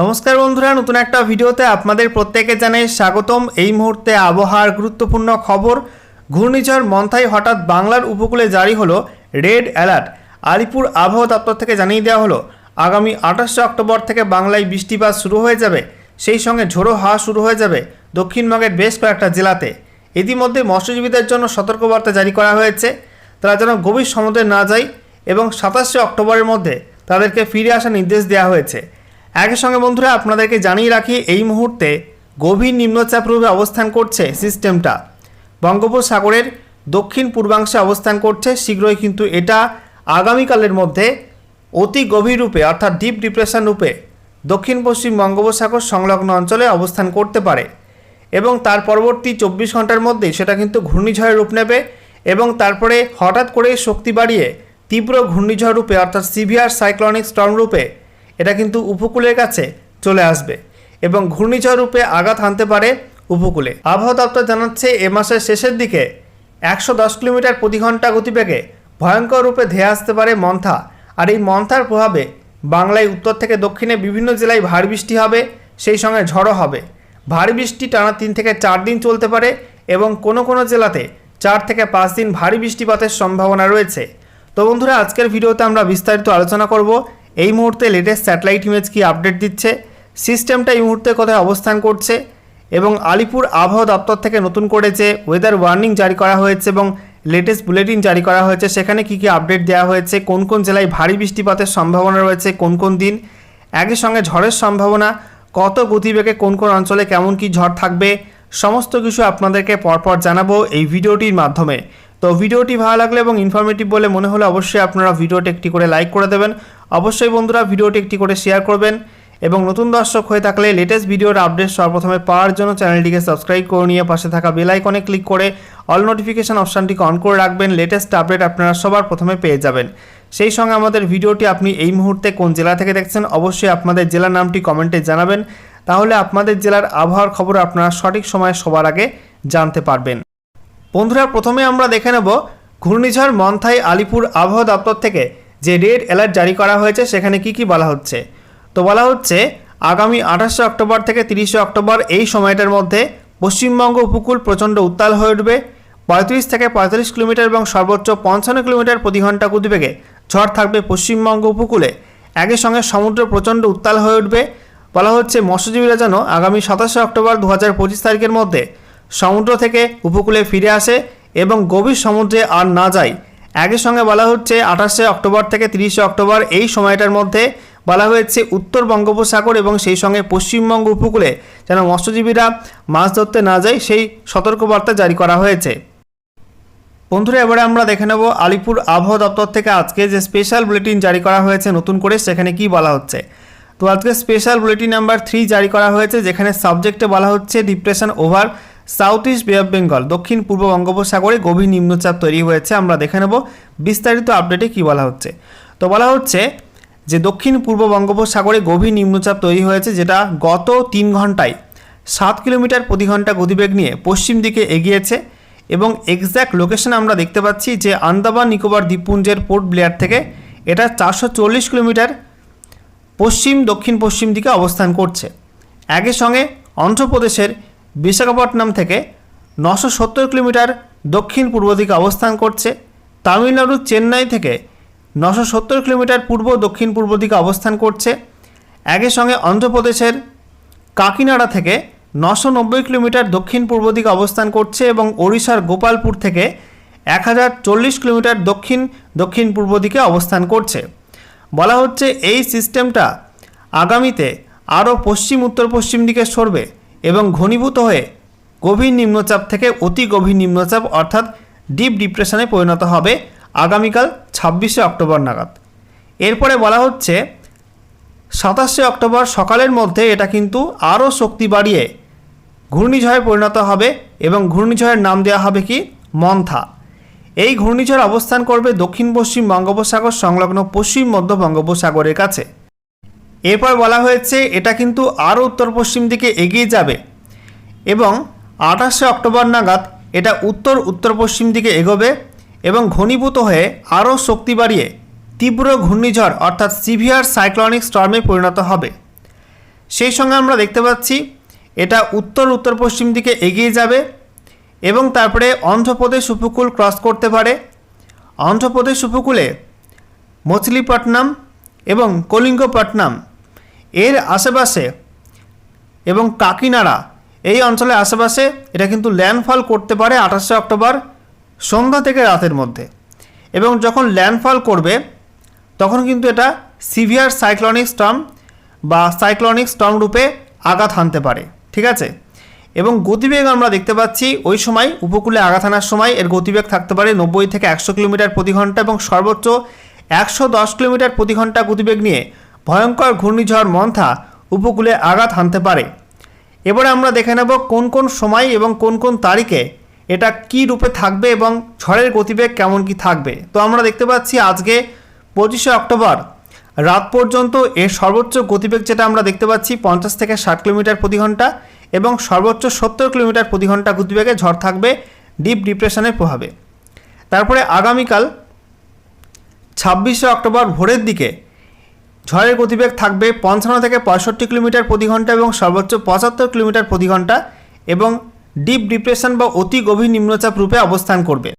নমস্কার বন্ধুরা, নতুন একটা ভিডিওতে আপনাদের প্রত্যেকে জানাই স্বাগতম। এই মুহূর্তে আবহাওয়ার গুরুত্বপূর্ণ খবর, ঘূর্ণিঝড় মন্থাই হঠাৎ বাংলার উপকূলে জারি হলো রেড অ্যালার্ট। আলিপুর আবহাওয়া দপ্তর থেকে জানিয়ে দেওয়া হলো, আগামী আঠাশে অক্টোবর থেকে বাংলায় বৃষ্টিপাত শুরু হয়ে যাবে, সেই সঙ্গে ঝোড়ো হাওয়া শুরু হয়ে যাবে দক্ষিণবঙ্গের বেশ কয়েকটা জেলাতে। ইতিমধ্যে মৎস্যজীবীদের জন্য সতর্কবার্তা জারি করা হয়েছে। তারা যেন গভীর সমুদ্রে না যায় এবং সাতাশে অক্টোবরের মধ্যে তাদেরকে ফিরে আসার নির্দেশ দেওয়া হয়েছে। একই সঙ্গে বন্ধুরা, আপনাদেরকে জানিয়ে রাখি, এই মুহূর্তে গভীর নিম্নচাপ রূপে অবস্থান করছে সিস্টেমটা। বঙ্গোপসাগরের দক্ষিণ পূর্বাংশে অবস্থান করছে, শীঘ্রই কিন্তু এটা আগামীকালের মধ্যে অতি গভীর রূপে, অর্থাৎ ডিপ ডিপ্রেশন রূপে দক্ষিণ পশ্চিম বঙ্গোপসাগর সংলগ্ন অঞ্চলে অবস্থান করতে পারে। এবং তার পরবর্তী চব্বিশ ঘণ্টার মধ্যেই সেটা কিন্তু ঘূর্ণিঝড়ের রূপ নেবে এবং তারপরে হঠাৎ করে শক্তি বাড়িয়ে তীব্র ঘূর্ণিঝড় রূপে, অর্থাৎ সিভিয়ার সাইক্লনিক স্টর্ম রূপে এটা কিন্তু উপকূলের কাছে চলে আসবে এবং ঘূর্ণিঝড় রূপে আঘাত হানতে পারে উপকূলে। আবহাওয়া দপ্তর জানাচ্ছে, এ মাসের শেষের দিকে একশো দশ কিলোমিটার প্রতি ঘণ্টা গতিবেগে ভয়ঙ্কর রূপে ধেয়ে আসতে পারে মন্থা। আর এই মন্থার প্রভাবে বাংলায় উত্তর থেকে দক্ষিণে বিভিন্ন জেলায় ভারী বৃষ্টি হবে, সেই সঙ্গে ঝড়ও হবে। ভারী বৃষ্টি টানা তিন থেকে চার দিন চলতে পারে এবং কোনো কোনো জেলাতে চার থেকে পাঁচ দিন ভারী বৃষ্টিপাতের সম্ভাবনা রয়েছে। তো বন্ধুরা, আজকের ভিডিওতে আমরা বিস্তারিত আলোচনা করব এই মুহূর্তে লেটেস্ট স্যাটেলাইট ইমেজ কি আপডেট দিচ্ছে? সিস্টেমটা এই মুহূর্তে কোথায় অবস্থান করছে? এবং আলিপুর আবহাওয়া দপ্তর থেকে নতুন করে যে ওয়েদার ওয়ার্নিং জারি করা হয়েছে এবং লেটেস্ট বুলেটিন জারি করা হয়েছে। সেখানে কি কি আপডেট দেওয়া হয়েছে? কোন কোন জেলায় ভারী বৃষ্টিপাতের সম্ভাবনা রয়েছে? কোন কোন দিন? একই সঙ্গে ঝড়ের সম্ভাবনা, কত গতিবেগে কোন কোন অঞ্চলে কেমন কি ঝড় থাকবে? সমস্ত কিছু আপনাদেরকে পরপর জানাব এই ভিডিওটির মাধ্যমে। তো ভিডিওটি ভালো লাগলে এবং ইনফরমেটিভ বলে মনে হলে অবশ্যই আপনারা ভিডিওটি একটি করে লাইক করে দেবেন। অবশ্যই বন্ধুরা ভিডিওটি একটি করে শেয়ার করবেন এবং নতুন দর্শক হয়ে থাকলে লেটেস্ট ভিডিওর আপডেট সর্বপ্রথমে পাওয়ার জন্য চ্যানেলটিকে সাবস্ক্রাইব করে নিয়ে পাশে থাকা বেল ক্লিক করে অল নোটিফিকেশন অপশানটিকে অন করে রাখবেন। লেটেস্ট আপডেট আপনারা সবার প্রথমে পেয়ে যাবেন। সেই সঙ্গে আমাদের ভিডিওটি আপনি এই মুহূর্তে কোন জেলা থেকে দেখছেন অবশ্যই আপনাদের জেলার নামটি কমেন্টে জানাবেন। তাহলে আপনাদের জেলার আবহাওয়ার খবর আপনারা সঠিক সময়ে সবার আগে জানতে পারবেন। বন্ধুরা, প্রথমে আমরা দেখে নেব ঘূর্ণিঝড় মন্থাই আলিপুর আবহাওয়া দপ্তর থেকে। যে রেড অ্যালার্ট জারি করা হয়েছে, সেখানে কি কি বলা হচ্ছে? তো বলা হচ্ছে, আগামী আঠাশে অক্টোবর থেকে তিরিশে অক্টোবর এই সময়টার মধ্যে পশ্চিমবঙ্গ উপকূল প্রচণ্ড উত্তাল হয়ে উঠবে। পঁয়ত্রিশ থেকে পঁয়তাল্লিশ কিলোমিটার এবং সর্বোচ্চ পঞ্চান্ন কিলোমিটার প্রতি ঘণ্টা গতিবেগে ঝড় থাকবে পশ্চিমবঙ্গ উপকূলে। একই সঙ্গে সমুদ্র প্রচণ্ড উত্তাল হয়ে উঠবে। বলা হচ্ছে, মৎস্যজীবীরা যেন আগামী সাতাশে অক্টোবর দু হাজার পঁচিশ তারিখের মধ্যে সমুদ্র থেকে উপকূলে ফিরে আসে এবং গভীর সমুদ্রে আর না যায়। একই সঙ্গে বলা হচ্ছে আঠাশে অক্টোবর থেকে তিরিশে অক্টোবর এই সময়টার মধ্যে বলা হয়েছে উত্তর বঙ্গোপসাগর এবং সেই সঙ্গে পশ্চিমবঙ্গ উপকূলে যেন মৎস্যজীবীরা মাছ ধরতে না যায় সেই সতর্কবার্তা জারি করা হয়েছে। বন্ধুরা, এবারে আমরা দেখে নেব আলিপুর আবহাওয়া দপ্তর থেকে আজকে যে স্পেশাল বুলেটিন জারি করা হয়েছে নতুন করে সেখানে কি বলা হচ্ছে। তো আজকে স্পেশাল বুলেটিন নাম্বার থ্রি জারি করা হয়েছে, যেখানে সাবজেক্টে বলা হচ্ছে depression over south east bay of Bengal দক্ষিণ পূর্ব বঙ্গোপসাগরে গভীর নিম্নচাপ তৈরি হয়েছে। আমরা দেখে নেব বিস্তারিত আপডেটে কি বলা হচ্ছে। তো বলা হচ্ছে যে দক্ষিণ পূর্ব বঙ্গোপসাগরে গভীর নিম্নচাপ তৈরি হয়েছে, যেটা গত তিন ঘন্টায় সাত কিলোমিটার প্রতি ঘণ্টা গতিবেগ নিয়ে পশ্চিম দিকে এগিয়েছে এবং এক্স্যাক্ট লোকেশন আমরা দেখতে পাচ্ছি যে আন্দামান নিকোবর দ্বীপপুঞ্জের পোর্ট ব্লেয়ার থেকে এটা চারশো চল্লিশ কিলোমিটার পশ্চিম দক্ষিণ পশ্চিম দিকে অবস্থান করছে। একই সঙ্গে অন্ধ্রপ্রদেশের বিশাখাপট্টনম থেকে নশো সত্তর কিলোমিটার দক্ষিণ পূর্ব দিকে অবস্থান করছে। তামিলনাড়ুর চেন্নাই থেকে নশো সত্তর কিলোমিটার পূর্ব দক্ষিণ পূর্ব দিকে অবস্থান করছে। একই সঙ্গে অন্ধ্রপ্রদেশের কাকিনাড়া থেকে নশো নব্বই কিলোমিটার দক্ষিণ পূর্ব দিকে অবস্থান করছে এবং ওড়িশার গোপালপুর থেকে এক হাজার চল্লিশ কিলোমিটার দক্ষিণ দক্ষিণ পূর্ব দিকে অবস্থান করছে। বলা হচ্ছে এই সিস্টেমটা আগামীতে আরও পশ্চিম উত্তর পশ্চিম দিকে সরবে। এবং ঘনীভূত হয়ে গভীর নিম্নচাপ থেকে অতি গভীর নিম্নচাপ অর্থাৎ ডিপ ডিপ্রেশনে পরিণত হবে আগামীকাল ছাব্বিশে অক্টোবর নাগাদ। এরপরে বলা হচ্ছে, সাতাশে অক্টোবর সকালের মধ্যে এটা কিন্তু আরও শক্তি বাড়িয়ে ঘূর্ণিঝড়ে পরিণত হবে এবং ঘূর্ণিঝড়ের নাম দেওয়া হবে কি? মন্থা। এই ঘূর্ণিঝড় অবস্থান করবে দক্ষিণ পশ্চিম বঙ্গোপসাগর সংলগ্ন পশ্চিম মধ্য বঙ্গোপসাগরের কাছে। এরপর বলা হয়েছে এটা কিন্তু আরও উত্তর পশ্চিম দিকে এগিয়ে যাবে। এবং আঠাশে অক্টোবর নাগাদ এটা উত্তর উত্তর পশ্চিম দিকে এগোবে এবং ঘনীভূত হয়ে আরও শক্তি বাড়িয়ে তীব্র ঘূর্ণিঝড় অর্থাৎ সিভিয়ার সাইক্লনিক স্টর্মে পরিণত হবে। সেই সঙ্গে আমরা দেখতে পাচ্ছি এটা উত্তর উত্তর পশ্চিম দিকে এগিয়ে যাবে এবং তারপরে অন্ধ্রপ্রদেশ উপকূল ক্রস করতে পারে। অন্ধ্রপ্রদেশ উপকূলে মছলিপট্টনম এবং কলিঙ্গপট্টনম এর আশেপাশে এবং কাকিনাড়া, এই অঞ্চলের আশেপাশে এটা কিন্তু ল্যান্ডফল করতে পারে আঠাশে অক্টোবর সন্ধ্যা থেকে রাতের মধ্যে। এবং যখন ল্যান্ডফল করবে, তখন কিন্তু এটা সিভিয়ার সাইক্লনিক স্টর্ম বা সাইক্লনিক স্টর্ম রূপে আঘাত হানতে পারে, ঠিক আছে? এবং গতিবেগ আমরা দেখতে পাচ্ছি ওই সময় উপকূলে আঘাত হানার সময় এর গতিবেগ থাকতে পারে নব্বই থেকে একশো কিলোমিটার প্রতি ঘণ্টা এবং সর্বোচ্চ একশো দশ কিলোমিটার প্রতি ঘণ্টা গতিবেগ নিয়ে ভয়ঙ্কর ঘূর্ণিঝড় মন্থা উপকূলে আঘাত হানতে পারে। এবারে আমরা দেখে নেব কোন কোন সময় এবং কোন কোন তারিখে এটা কি রূপে থাকবে এবং ঝড়ের গতিবেগ কেমন কি থাকবে। তো আমরা দেখতে পাচ্ছি আজকে পঁচিশে অক্টোবর, রাত পর্যন্ত এর সর্বোচ্চ গতিবেগ যেটা আমরা দেখতে পাচ্ছি পঞ্চাশ থেকে ষাট কিলোমিটার প্রতি ঘণ্টা এবং সর্বোচ্চ সত্তর কিলোমিটার প্রতি ঘণ্টা গতিবেগে ঝড় থাকবে ডিপ ডিপ্রেশনের প্রভাবে। তারপরে আগামীকাল ছাব্বিশে অক্টোবর ভোরের দিকে ঝড়ের গতিবেগ থাকবে পঞ্চান্ন থেকে পঁয়ষট্টি কিলোমিটার প্রতি ঘণ্টা এবং সর্বোচ্চ পঁচাত্তর কিলোমিটার প্রতি ঘণ্টা এবং ডিপ ডিপ্রেশন বা অতি গভীর নিম্নচাপ রূপে অবস্থান করবে।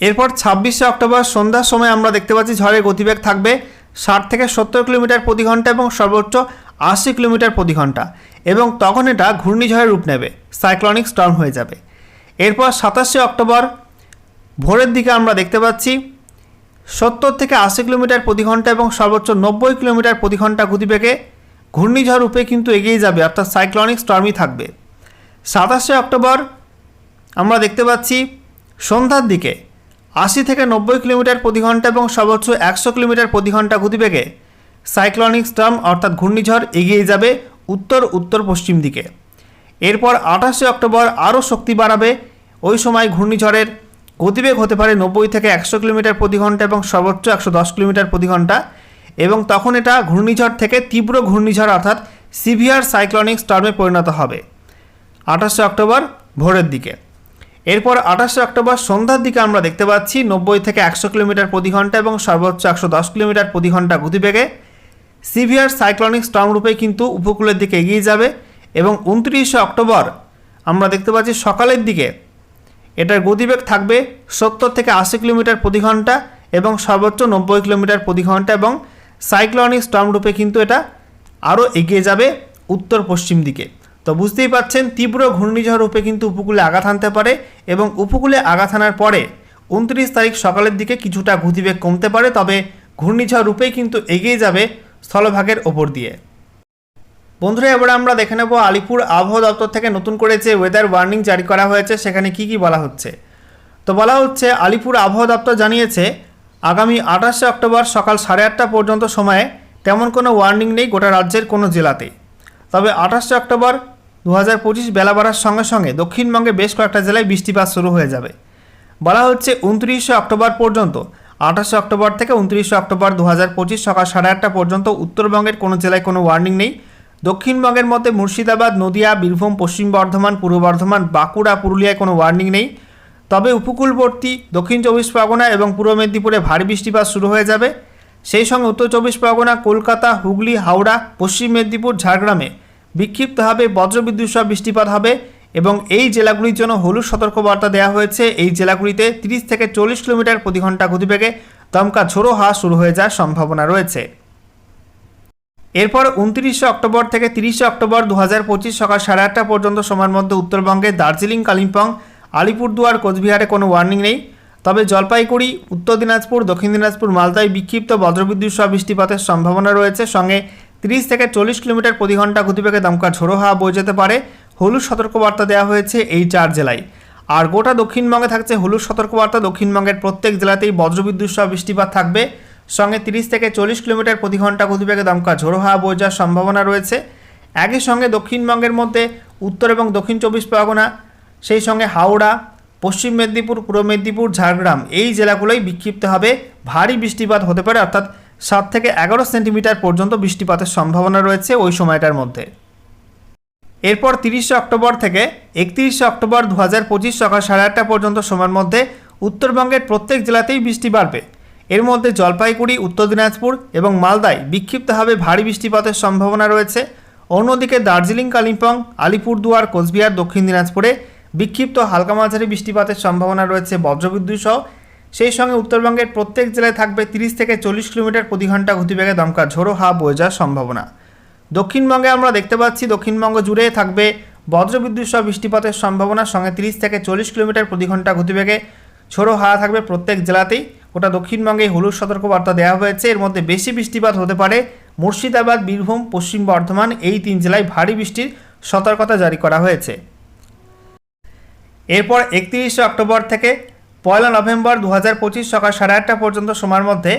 এরপর ছাব্বিশে অক্টোবর সন্ধ্যার সময় আমরা দেখতে পাচ্ছি ঝড়ের গতিবেগ থাকবে ষাট থেকে সত্তর কিলোমিটার প্রতি ঘণ্টা এবং সর্বোচ্চ আশি কিলোমিটার প্রতি ঘণ্টা এবং তখন এটা ঘূর্ণিঝড়ের রূপ নেবে, সাইক্লনিক স্টর্ম হয়ে যাবে। এরপর সাতাশে অক্টোবর ভোরের দিকে আমরা দেখতে পাচ্ছি সত্তর থেকে আশি কিলোমিটার প্রতি ঘণ্টা এবং সর্বোচ্চ নব্বই কিলোমিটার প্রতি ঘণ্টা গতিবেগে ঘূর্ণিঝড় রূপে কিন্তু এগিয়ে যাবে, অর্থাৎ সাইক্লনিক স্টর্মই থাকবে। সাতাশে অক্টোবর আমরা দেখতে পাচ্ছি সন্ধ্যার দিকে আশি থেকে নব্বই কিলোমিটার প্রতি ঘণ্টা এবং সর্বোচ্চ একশো কিলোমিটার প্রতি ঘণ্টা গতিবেগে সাইক্লনিক স্টর্ম অর্থাৎ ঘূর্ণিঝড়, এগিয়ে যাবে উত্তর উত্তর পশ্চিম দিকে। এরপর আঠাশে অক্টোবর আরও শক্তি বাড়াবে। ওই সময় ঘূর্ণিঝড়ের গতিবেগ হতে পারে নব্বই থেকে একশো কিলোমিটার প্রতি ঘণ্টা এবং সর্বোচ্চ একশো দশ কিলোমিটার প্রতি ঘণ্টা। এবং তখন এটা ঘূর্ণিঝড় থেকে তীব্র ঘূর্ণিঝড় অর্থাৎ সিভিয়ার সাইক্লনিক স্টর্মে পরিণত হবে। আঠাশে অক্টোবর ভোরের দিকে। এরপর আঠাশে অক্টোবর সন্ধ্যার দিকে আমরা দেখতে পাচ্ছি নব্বই থেকে একশো কিলোমিটার প্রতি ঘণ্টা এবং সর্বোচ্চ একশো দশ কিলোমিটার প্রতি ঘণ্টা গতিবেগে। সিভিয়ার সাইক্লনিক স্টর্ম রূপে কিন্তু উপকূলের দিকে এগিয়ে যাবে এবং উনত্রিশে অক্টোবর আমরা দেখতে পাচ্ছি সকালের দিকে এটার গতিবেগ থাকবে সত্তর থেকে আশি কিলোমিটার প্রতি ঘণ্টা এবং সর্বোচ্চ নব্বই কিলোমিটার প্রতি ঘণ্টা এবং সাইক্লনিক স্টর্ম রূপে কিন্তু এটা আরও এগিয়ে যাবে উত্তর পশ্চিম দিকে। তো বুঝতেই পারছেন, তীব্র ঘূর্ণিঝড় রূপে কিন্তু উপকূলে আঘাত হানতে পারে এবং উপকূলে আঘাত আনার পরে উনত্রিশ তারিখ সকালের দিকে কিছুটা গতিবেগ কমতে পারে, তবে ঘূর্ণিঝড় রূপেই কিন্তু এগিয়ে যাবে স্থলভাগের ওপর দিয়ে। বন্ধুরা, এবারে আমরা দেখে নেব আলিপুর আবহাওয়া দপ্তর থেকে নতুন করে যে ওয়েদার ওয়ার্নিং জারি করা হয়েছে, সেখানে কি কি বলা হচ্ছে। তো বলা হচ্ছে, আলিপুর আবহাওয়া দপ্তর জানিয়েছে, আগামী আঠাশে অক্টোবর সকাল সাড়ে আটটা পর্যন্ত সময়ে তেমন কোনো ওয়ার্নিং নেই গোটা রাজ্যের কোনো জেলাতেই তবে আঠাশে অক্টোবর দু হাজার পঁচিশ বেলা বাড়ার সঙ্গে সঙ্গে দক্ষিণবঙ্গে বেশ কয়েকটা জেলায় বৃষ্টিপাত শুরু হয়ে যাবে। বলা হচ্ছে, উনত্রিশে অক্টোবর পর্যন্ত, আঠাশে অক্টোবর থেকে উনত্রিশে অক্টোবর দু হাজার পঁচিশ সকাল সাড়ে আটটা পর্যন্ত উত্তরবঙ্গের কোনো জেলায় কোনো ওয়ার্নিং নেই। দক্ষিণবঙ্গের মধ্যে মুর্শিদাবাদ, নদিয়া, বীরভূম, পশ্চিম বর্ধমান, পূর্ব বর্ধমান, বাঁকুড়া, পুরুলিয়ায় কোনো ওয়ার্নিং নেই তবে উপকূলবর্তী, দক্ষিণ চব্বিশ পরগনা এবং পূর্ব মেদিনীপুরে ভারী বৃষ্টিপাত শুরু হয়ে যাবে। সেই সঙ্গে উত্তর চব্বিশ পরগনা, কলকাতা, হুগলি, হাওড়া, পশ্চিম মেদিনীপুর, ঝাড়গ্রামে বিক্ষিপ্তভাবে বজ্রবিদ্যুৎ সহ বৃষ্টিপাত হবে এবং এই জেলাগুলির জন্য হলুদ সতর্কবার্তা দেওয়া হয়েছে। এই জেলাগুলিতে তিরিশ থেকে চল্লিশ কিলোমিটার প্রতি ঘণ্টা গতিবেগে দমকা ঝোড়ো হাওয়া শুরু হয়ে যাওয়ার সম্ভাবনা রয়েছে। এরপর উনত্রিশে অক্টোবর থেকে তিরিশে অক্টোবর দু হাজার পঁচিশ সকাল সাড়ে আটটা পর্যন্ত সময়ের মধ্যে উত্তরবঙ্গে দার্জিলিং, কালিম্পং, আলিপুরদুয়ার, কোচবিহারে কোনো ওয়ার্নিং নেই। তবে জলপাইগুড়ি, উত্তর দিনাজপুর, দক্ষিণ দিনাজপুর, মালদায় বিক্ষিপ্ত বজ্রবিদ্যুৎ সহ বৃষ্টিপাতের সম্ভাবনা রয়েছে। সঙ্গে তিরিশ থেকে চল্লিশ কিলোমিটার প্রতি ঘণ্টা গতিবেগে দমকা ঝোড়ো হাওয়া বয়ে যেতে পারে। হলুদ সতর্কবার্তা দেওয়া হয়েছে এই চার জেলায়। আর গোটা দক্ষিণবঙ্গে থাকছে হলুদ সতর্কবার্তা। দক্ষিণবঙ্গের প্রত্যেক জেলাতেই বজ্রবিদ্যুৎ সহ বৃষ্টিপাত থাকবে। সঙ্গে তিরিশ থেকে চল্লিশ কিলোমিটার প্রতি ঘণ্টা গতিবেগে দমকা ঝোড়ো হাওয়া বয়ে সম্ভাবনা রয়েছে। একই সঙ্গে দক্ষিণবঙ্গের মধ্যে উত্তর এবং দক্ষিণ চব্বিশ পরগনা, সেই সঙ্গে হাওড়া, পশ্চিম মেদিনীপুর, পূর্ব মেদিনীপুর, ঝাড়গ্রাম এই জেলাগুলোই বিক্ষিপ্ত হবে। ভারী বৃষ্টিপাত হতে পারে, অর্থাৎ সাত থেকে এগারো সেন্টিমিটার পর্যন্ত বৃষ্টিপাতের সম্ভাবনা রয়েছে ওই সময়টার মধ্যে। এরপর তিরিশে অক্টোবর থেকে একত্রিশে অক্টোবর দু হাজার পঁচিশ সকাল সাড়ে আটটা পর্যন্ত সময়ের মধ্যে উত্তরবঙ্গের প্রত্যেক জেলাতেই বৃষ্টি বাড়বে। এর মধ্যে জলপাইগুড়ি, উত্তর দিনাজপুর এবং মালদায় বিক্ষিপ্তভাবে ভারী বৃষ্টিপাতের সম্ভাবনা রয়েছে। অন্যদিকে দার্জিলিং, কালিম্পং, আলিপুরদুয়ার, কোচবিহার, দক্ষিণ দিনাজপুরে বিক্ষিপ্ত হালকা মাঝারি বৃষ্টিপাতের সম্ভাবনা রয়েছে বজ্রবিদ্যুৎ সহ। সেই সঙ্গে উত্তরবঙ্গের প্রত্যেক জেলায় থাকবে তিরিশ থেকে চল্লিশ কিলোমিটার প্রতি ঘণ্টা গতিবেগে দমকা ঝোড়ো হাওয়া বয়ে যাওয়ার সম্ভাবনা। দক্ষিণবঙ্গে আমরা দেখতে পাচ্ছি, দক্ষিণবঙ্গ জুড়ে থাকবে বজ্রবিদ্যুৎ সহ বৃষ্টিপাতের সম্ভাবনা। সঙ্গে তিরিশ থেকে চল্লিশ কিলোমিটার প্রতি ঘণ্টা গতিবেগে ঝোড়ো হাওয়া থাকবে প্রত্যেক জেলাতেই। গোটা দক্ষিণবঙ্গে হলুদ সতর্কবার্তা দেওয়া হয়েছে। এর মধ্যে বেশি বৃষ্টিপাত হতে পারে। মুর্শিদাবাদ, বীরভূম, পশ্চিম বর্ধমান এই তিন জেলায় ভারী বৃষ্টির সতর্কতা জারি করা হয়েছে। এরপর একত্রিশে অক্টোবর থেকে পয়লা নভেম্বর দু হাজার পঁচিশ সকাল সাড়ে আটটা পর্যন্ত সময়ের মধ্যে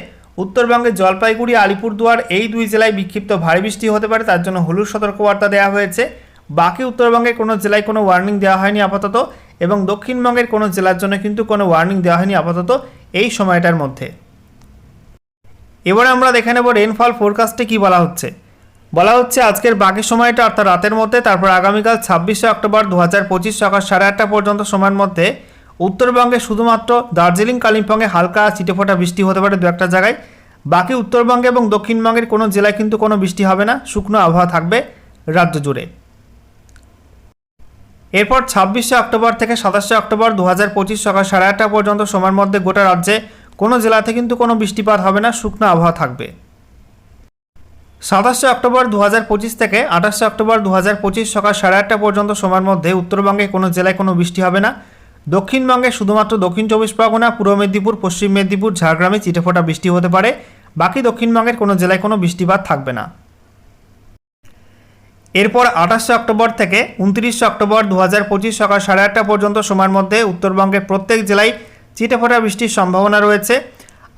উত্তরবঙ্গের জলপাইগুড়ি, আলিপুরদুয়ার এই দুই জেলায় বিক্ষিপ্ত ভারী বৃষ্টি হতে পারে। তার জন্য হলুদ সতর্কবার্তা দেওয়া হয়েছে। বাকি উত্তরবঙ্গের কোনো জেলায় কোনো ওয়ার্নিং দেওয়া হয়নি আপাতত এবং দক্ষিণবঙ্গের কোনো জেলার জন্য কিন্তু কোনো ওয়ার্নিং দেওয়া হয়নি আপাতত। এই সময়টার মধ্যে। এবারে আমরা দেখে নেব রেনফল ফোরকাস্টে কি বলা হচ্ছে। বলা হচ্ছে আজকের বাকি সময়টা অর্থাৎ রাতের মধ্যে, তারপর আগামীকাল ছাব্বিশে অক্টোবর দু হাজার পঁচিশ সকাল সাড়ে আটটা পর্যন্ত সময়ের মধ্যে উত্তরবঙ্গে শুধুমাত্র দার্জিলিং, কালিম্পংয়ে হালকা চিটেফোঁটা বৃষ্টি হতে পারে দু একটা জায়গায়। বাকি উত্তরবঙ্গে এবং দক্ষিণবঙ্গের কোনো জেলায় কিন্তু কোনো বৃষ্টি হবে না, শুকনো আবহাওয়া থাকবে রাজ্য জুড়ে। এরপর ছাব্বিশে অক্টোবর থেকে সাতাশে অক্টোবর দু হাজার পঁচিশ সকাল সাড়ে আটটা পর্যন্ত সময়ের মধ্যে গোটা রাজ্যে, কোনো জেলাতে কিন্তু কোনো বৃষ্টিপাত হবে না, শুকনো আবহাওয়া থাকবে। সাতাশে অক্টোবর দু হাজার পঁচিশ থেকে আঠাশে অক্টোবর দু হাজার পঁচিশ সকাল সাড়ে আটটা পর্যন্ত সময়ের মধ্যে উত্তরবঙ্গে কোনো জেলায় কোনো বৃষ্টি হবে না। দক্ষিণবঙ্গে শুধুমাত্র দক্ষিণ চব্বিশ পরগনা, পূর্ব মেদিনীপুর, পশ্চিম মেদিনীপুর, ঝাড়গ্রামে চিটেফোঁটা বৃষ্টি হতে পারে। বাকি দক্ষিণবঙ্গের কোনো জেলায় কোনো বৃষ্টিপাত থাকবে না। এরপর আঠাশে অক্টোবর থেকে উনত্রিশে অক্টোবর দু হাজার পঁচিশ সকাল সাড়ে আটটা পর্যন্ত সময়ের মধ্যে উত্তরবঙ্গের প্রত্যেক জেলায় চিটেফোঁটা বৃষ্টির সম্ভাবনা রয়েছে।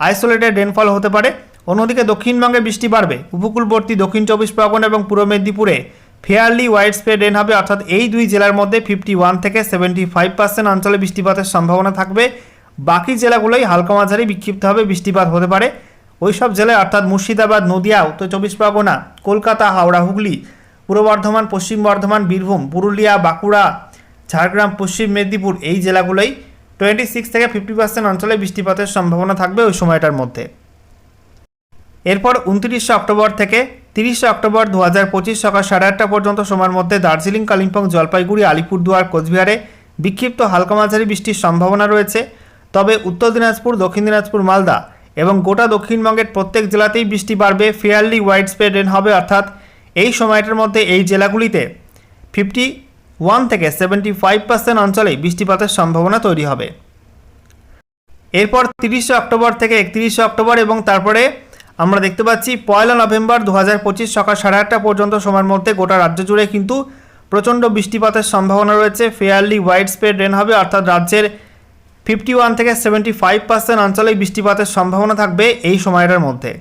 আইসোলেটেড রেনফল হতে পারে। অন্যদিকে দক্ষিণবঙ্গে বৃষ্টি বাড়বে। উপকূলবর্তী দক্ষিণ চব্বিশ পরগনা এবং পূর্ব মেদিনীপুরে ফেয়ারলি ওয়াইড স্প্রেড রেন হবে। অর্থাৎ এই দুই জেলার মধ্যে ফিফটি ওয়ান থেকে সেভেন্টি ফাইভ পার্সেন্ট অঞ্চলে বৃষ্টিপাতের সম্ভাবনা থাকবে। বাকি জেলাগুলোই হালকা মাঝারি বিক্ষিপ্তভাবে বৃষ্টিপাত হতে পারে। ওই সব জেলায় অর্থাৎ মুর্শিদাবাদ, নদিয়া, উত্তর চব্বিশ পরগনা, কলকাতা, হাওড়া, হুগলি পূর্ব বর্ধমান, পশ্চিম বর্ধমান, বীরভূম, পুরুলিয়া, বাঁকুড়া, ঝাড়গ্রাম, পশ্চিম মেদিনীপুর এই জেলাগুলোই টোয়েন্টি সিক্স থেকে ফিফটি পার্সেন্ট অঞ্চলে বৃষ্টিপাতের সম্ভাবনা থাকবে ওই সময়টার মধ্যে। এরপর উনত্রিশে অক্টোবর থেকে তিরিশে অক্টোবর দু হাজার পঁচিশ সকাল সাড়ে আটটা পর্যন্ত সময়ের মধ্যে দার্জিলিং, কালিম্পং, জলপাইগুড়ি, আলিপুরদুয়ার, কোচবিহারে বিক্ষিপ্ত হালকা মাঝারি বৃষ্টির সম্ভাবনা রয়েছে। তবে উত্তর দিনাজপুর, দক্ষিণ দিনাজপুর, মালদা এবং গোটা দক্ষিণবঙ্গের প্রত্যেক জেলাতেই বৃষ্টি বাড়বে। ফেয়ারলি ওয়াইড স্প্রেড রেন হবে, অর্থাৎ এই সময়টার মধ্যে এই জেলাগুলিতে ফিফটি ওয়ান থেকে সেভেন্টি ফাইভ পার্সেন্ট অঞ্চলে বৃষ্টিপাতের সম্ভাবনা তৈরি হবে। এরপর তিরিশে অক্টোবর থেকে একত্রিশে অক্টোবর এবং তারপরে আমরা দেখতে পাচ্ছি পয়লা নভেম্বর দু হাজার পঁচিশ সকাল সাড়ে আটটা পর্যন্ত সময়ের মধ্যে গোটা রাজ্য জুড়ে কিন্তু প্রচণ্ড বৃষ্টিপাতের সম্ভাবনা রয়েছে। ফেয়ারলি ওয়াইড স্প্রেড রেন হবে, অর্থাৎ রাজ্যের ফিফটি ওয়ান থেকে সেভেন্টি ফাইভ পার্সেন্ট অঞ্চলেই বৃষ্টিপাতের সম্ভাবনা থাকবে এই সময়টার মধ্যে।